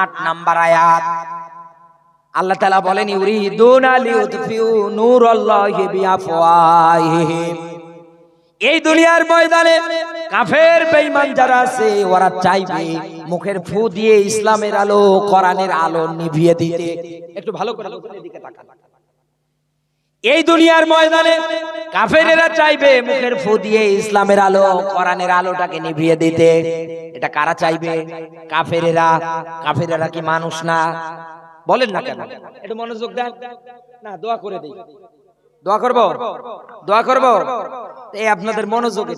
আট নাম্বার আয়াত। আল্লাহ তালা বলেন এই দুনিয়ার ময়দানে কাফের বেঈমান যারা আছে, ওরা চাইবে মুখের ফু দিয়ে ইসলামের আলো, কোরআনের আলো নিভিয়ে দিতে। একটু ভালো করে দিকে এই দুনিয়ার ময়দানে কাফেরেরা চাইবে মুখের ফু দিয়ে ইসলামের আলো, কোরআনের আলোটাকে নিভিয়ে দিতে। এটা কারা চাইবে? কাফেরেরা। কাফেরেরা কি মানুষ না? বলেন না কেন? একটু মনোযোগ দেন। না, দোয়া করে দেই। দোয়া করব? দোয়া করব? এই আপনাদের মনোযোগে।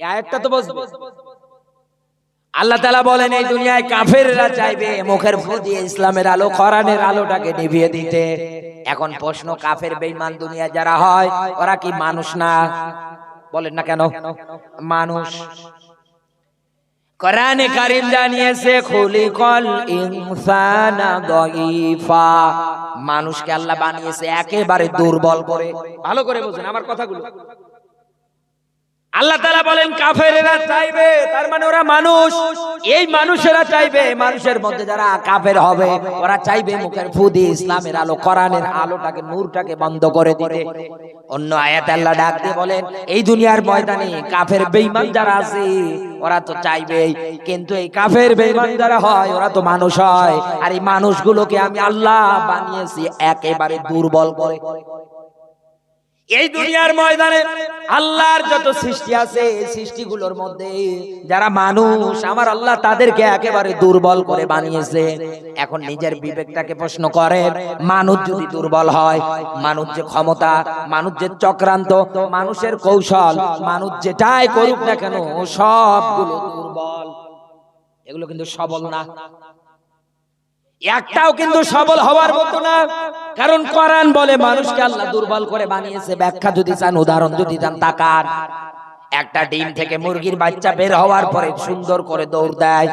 আয়াতটা তো বুঝবে আল্লাহ তালা বলেন, এই দুনিয়ায় কাফেররা চাইবে মুখের ফু দিয়ে ইসলামের আলো, কোরআনের আলোটাকে নিভিয়ে দিতে। এখন প্রশ্ন, কাফের, বেঈমান দুনিয়া যারা হয়, ওরা কি মানুষ না? বলেন না কেন? মানুষ। কোরআনে কারিম জানিয়েছে, খুলিকল ইনসানা দাইফা মানুষকে আল্লাহ বানিয়েছে একেবারে দুর্বল করে। ভালো করে বুঝুন আমার কথাগুলো। আল্লাহ তালা বলেন, কাফেরেরা চাইবে, তার মানে ওরা মানুষ। এই মানুষেরা চাইবে, মানুষের মধ্যে যারা কাফের হবে, ওরা চাইবে মুখের ফুদি, ইসলামের আলো, কোরআনের আলোটাকে, নূরটাকে বন্ধ করে দিতে অন্য আয়াত আল্লাহ ডাক দিয়ে বলেন, এই দুনিয়ার ময়দানে কাফের বেঈমান যারা আছে, ওরা তো চাইবেই। কিন্তু এই কাফের বেঈমান যারা হয়, ওরা তো মানুষ হয়। আর এই মানুষগুলোকে আমি আল্লাহ বানিয়েছি, একেবারে দুর্বল করে। এই দুনিয়ার ময়দানে আল্লাহর যত সৃষ্টি আছে, এই সৃষ্টিগুলোর মধ্যে যারা মানুষ, আমার আল্লাহ তাদেরকে একেবারে দুর্বল করে বানিয়েছে। এখন নিজের বিবেকটাকে প্রশ্ন করেন মানুষ যদি দুর্বল হয়, মানুষ যে ক্ষমতা, মানুষ যে চক্রান্ত, মানুষের কৌশল, মানুষ যেটাই করুক না কেন, সবগুলো দুর্বল। এগুলো কিন্তু সবল না। একটাও কিন্তু সবল হওয়ার মতো না। কারণ কোরআন বলে মানুষকে আল্লাহ দুর্বল করে বানিয়েছে। ব্যাখ্যা যদি চান, উদাহরণ যদি চান তাকান। একটা ডিম থেকে মুরগির বাচ্চা বের হওয়ার পরে সুন্দর করে দৌড় দেয়।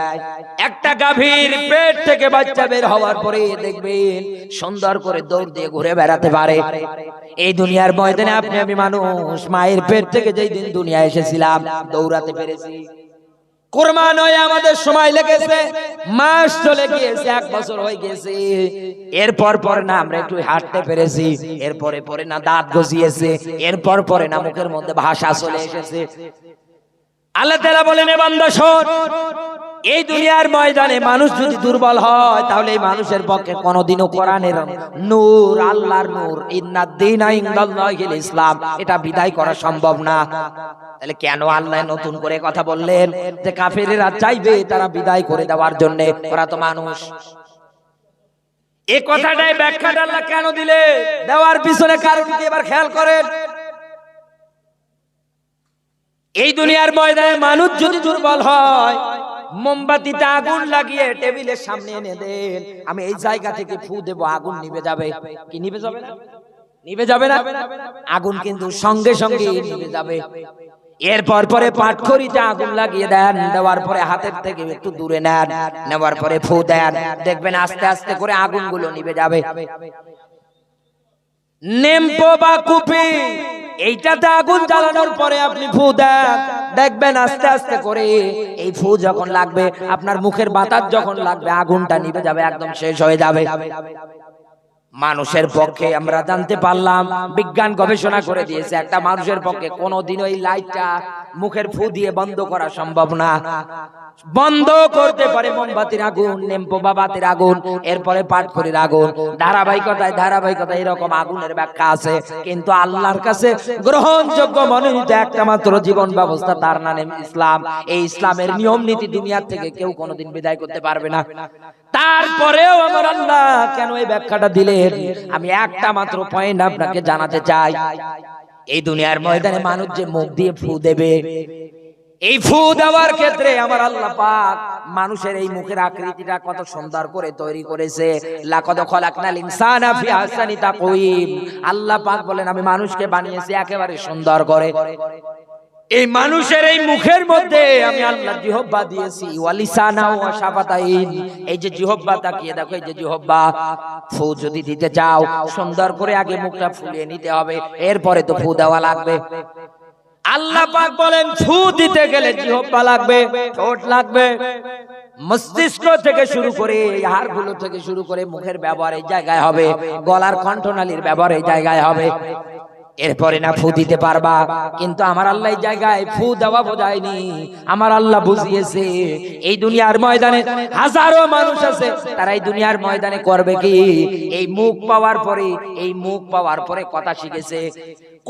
একটা গাভীর পেট থেকে বাচ্চা বের হওয়ার পরে দেখবেন, সুন্দর করে দৌড় দিয়ে ঘুরে বেড়াতে পারে। এই দুনিয়ার ময়দানে আপনি আমি মানুষ, মায়ের পেট থেকে যেই দিন দুনিয়া এসেছিলাম, দৌড়াতে পেরেছি। চলে এক বছর হয়ে গেছে এরপর পরে না আমরা একটু হাঁটতে পেরেছি, এরপরে পরে না দাঁত গজিয়েছে, এরপর পরে না মুখের মধ্যে ভাষা চলে এসেছে। আল্লাহ তালা বলেন, এ বান্দা এই দুনিয়ার ময়দানে মানুষ যদি দুর্বল হয়, তাহলে এই মানুষের পক্ষে কোনোদিনও কোরআনের নূর, আল্লাহর নূর ইনদাল্লাহিল ইসলাম, এটা বিদায় করা সম্ভব না। তাহলে কেন আল্লাহ নতুন করে কথা বললেন যে কাফেরেরা চাইবে তারা বিদায় করে দেওয়ার জন্য? ওরা তো মানুষ। এই কথাটাই ব্যাখ্যাটা আল্লাহ কেন দিলে দেওয়ার পিছনে কারণ কি? এবার খেয়াল করেন। এই দুনিয়ার ময়দানে মানুষ যদি দুর্বল হয় মোমবাতিতে আগুন লাগিয়ে টেবিলের সামনে এনে দেন। আমি এই জায়গা থেকে ফু দেব আগুন নিভে যাবে। কি নিভে যাবে না? নিভে যাবে না। আগুন কিন্তু সঙ্গে সঙ্গে নিভে যাবে। এরপর পরে পাটখড়িতে আগুন লাগিয়ে দেন। দেওয়ার পরে হাতের থেকে একটু দূরে নেন। নেওয়ার পরে ফু দেন। দেখবেন আস্তে আস্তে করে আগুনগুলো নিভে যাবে। নেম্পো বা কুপি। এইটাতে আগুন জ্বালানোর পরে আপনি ফু দেন। দেখবেন আস্তে আস্তে করে এই ফু যখন লাগবে, আপনার মুখের বাতাস যখন লাগবে, আগুনটা নিভে যাবে, একদম শেষ হয়ে যাবে। মানুষের পক্ষে আমরা জানতে পারলাম বিজ্ঞান গবেষণা করে দিয়েছে একটা মানুষের পক্ষে কোনোদিন ওই লাইটটা মুখের ফু দিয়ে বন্ধ করা সম্ভব না। বন্ধ করতে পারে মোমবাতির আগুন নেম্পো বাবাতের আগুন এরপরে পাটখড়ির আগুন। ধারাবাহিকতায় ধারাবাহিকতায় এরকম আগুনের ব্যাখ্যা আছে। কিন্তু আল্লাহর কাছে গ্রহণযোগ্য মনোনীত একটা মাত্র জীবন ব্যবস্থা তার নাম ইসলাম। এই ইসলামের নিয়ম নীতি দুনিয়ার থেকে কেউ কোনোদিন বিদায় করতে পারবে না। তারপরেও আমার আল্লাহ কেন এই ব্যাখ্যাটা দিলেন? আমি একটা মাত্র পয়েন্ট আপনাকে জানাতে চাই। এই দুনিয়ার ময়দানে মানুষ যে মুখ দিয়ে ফু দেবে, এই ফু দেওয়ার ক্ষেত্রে আমার আল্লাহ পাক মানুষের এই মুখের আকৃতিটা কত সুন্দর করে তৈরি করেছে। লাকাদ খলাকনাল ইনসানা ফি আহসানি তাকওয়িম। আল্লাহ পাক বলেন, আমি মানুষকে বানিয়েছি একেবারে সুন্দর করে। এই মানুষের এই মুখের মধ্যে আমি আল্লাহ জিহব্বা দিয়েছি। ওয়ালিসানা ওয়া শাফাতাইন। এই যে জিহব্বা তাকিয়ে দেখো, এই যে জিহব্বা ফু যদি দিতে চাও, সুন্দর করে আগে মুখটা ফুলিয়ে নিতে হবে, এরপরে তো ফু দেওয়া লাগবে। আল্লাহ পাক বলেন, ফু দিতে গেলে জিহব্বা লাগবে, ঠোঁট লাগবে। মস্তিষ্ক থেকে শুরু করে হাড়গুলো থেকে শুরু করে মুখের ব্যবহার এই জায়গায় হবে, গলার কণ্ঠনালীর ব্যবহার এই জায়গায় হবে। এরপরে না ফু দিতে পারবা। কিন্তু আমার আল্লাহ জায়গায় ফু দেওয়া বোঝায়নি। আমার আল্লাহ বুঝিয়েছে, এই দুনিয়ার ময়দানে হাজারো মানুষ আছে, তারা এই দুনিয়ার ময়দানে করবে কি? এই মুখ পাওয়ার পরে, এই মুখ পাওয়ার পরে কথা শিখেছে।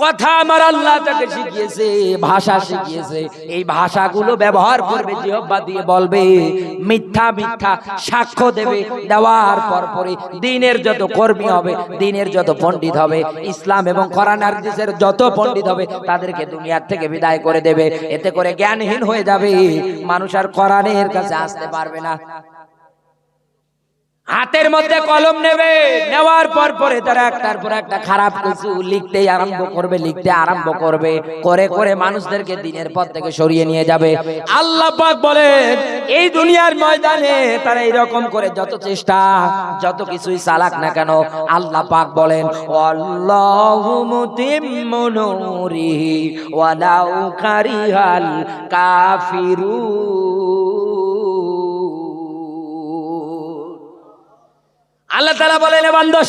কথা আমার আল্লাহ তাকে শিখিয়েছে, ভাষা শিখিয়েছে। এই ভাষাগুলো ব্যবহার করবে, জিহ্বা দিয়ে বলবে, মিথ্যা মিথ্যা সাক্ষ্য দেবে, দেওয়ার পর পরে দিনের যত কর্মী হবে, দিনের যত পণ্ডিত হবে, ইসলাম এবং কোরআন আর হাদিসের যত পণ্ডিত হবে, তাদেরকে দুনিয়ার থেকে বিদায় করে দেবে। এতে করে জ্ঞানহীন হয়ে যাবে। মানুষ আর কোরআনের কাছে আসতে পারবে না। হাতের মধ্যে কলম নেবে। নেওয়ার পর পরে তারা একটার পর একটা খারাপ কিছু লিখতে আরম্ভ করবে লিখতে আরম্ভ করবে। করে করে মানুষদেরকে দিনের পর থেকে সরিয়ে নিয়ে যাবে। আল্লাহ পাক বলেন এই দুনিয়ার ময়দানে তারা এইরকম করে যত চেষ্টা যত কিছুই চালাক না কেন আল্লাহ পাক বলেন ওয়ালাউ কারিহাল কাফিরুন। আল্লাহ তালা বলেন, "এ বান্দা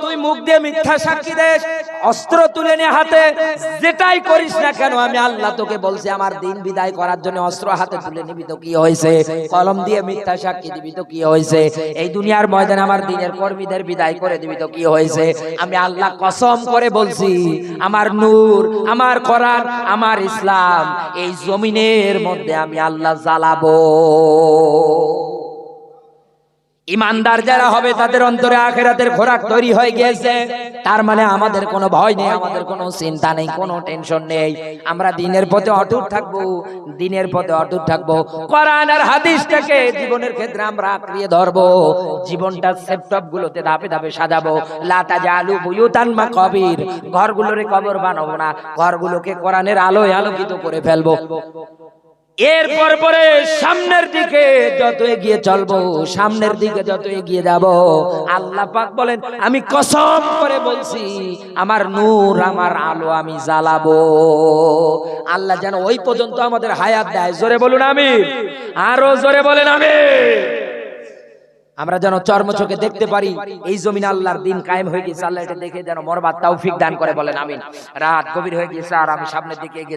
তুই মুখ দিয়ে মিথ্যা সাক্ষী দেশ অস্ত্র তুলে নিয়ে হাতে, যেটাই করিস না কেন, আমি আল্লাহ তোকে বলছি, আমার দিন বিদায় করার জন্য অস্ত্র হাতে তুলে নিবি তো কি হয়েছে? কলম দিয়ে মিথ্যা সাক্ষী দিবি তো কি হয়েছে? এই দুনিয়ার ময়দানে আমার দিনের কর্মীদের বিদায় করে দিবি তো কি হয়েছে? আমি আল্লাহ কসম করে বলছি, আমার নূর, আমার কোরআন আমার ইসলাম, এই জমিনের মধ্যে আমি আল্লাহ জ্বালাবো। ইমানদার যারা হবে, তাদের অন্তরে আখেরাতের খোরাক তৈরি হয়ে গিয়েছে। তার মানে আমাদের কোনো ভয় নেই, আমাদের কোনো চিন্তা নেই, কোনো টেনশন নেই। আমরা দিনের পথে অটুট থাকব, দিনের পথে অটুট থাকব। কোরআন আর হাদিসটাকে জীবনের ক্ষেত্রে আমরা আঁকড়িয়ে ধরবো, জীবনটা সেপটপ গুলোতে ধাপে ধাপে সাজাবো। লাতা জালু বুয়ুতান মা কবির, ঘরগুলোরে কবর বানাবো না, ঘরগুলোকে কোরআনের আলোয় আলোকিত করে ফেলব। এরপর পরে সামনের দিকে যত এগিয়ে চলবো সামনের দিকে যত এগিয়ে যাব। আল্লাহ পাক বলেন আমি কসম করে বলছি আমার নূর আমার আলো আমি জ্বালাবো। আল্লাহ যেন ওই পর্যন্ত আমাদের হায়াত দেয়। জোরে বলুন আমি আরও জোরে বলেন আমি আমরা যেন চর্ম চোখে দেখতে পারি এই জমিন আল্লাহর দিন কায়েম হয়ে গেছে আল্লাহ এটা দেখে যেন মরবার তৌফিক দান করে বলেন আমিন রাত গভীর হয়ে গেছে আর আমি সামনের দিকে এগিয়ে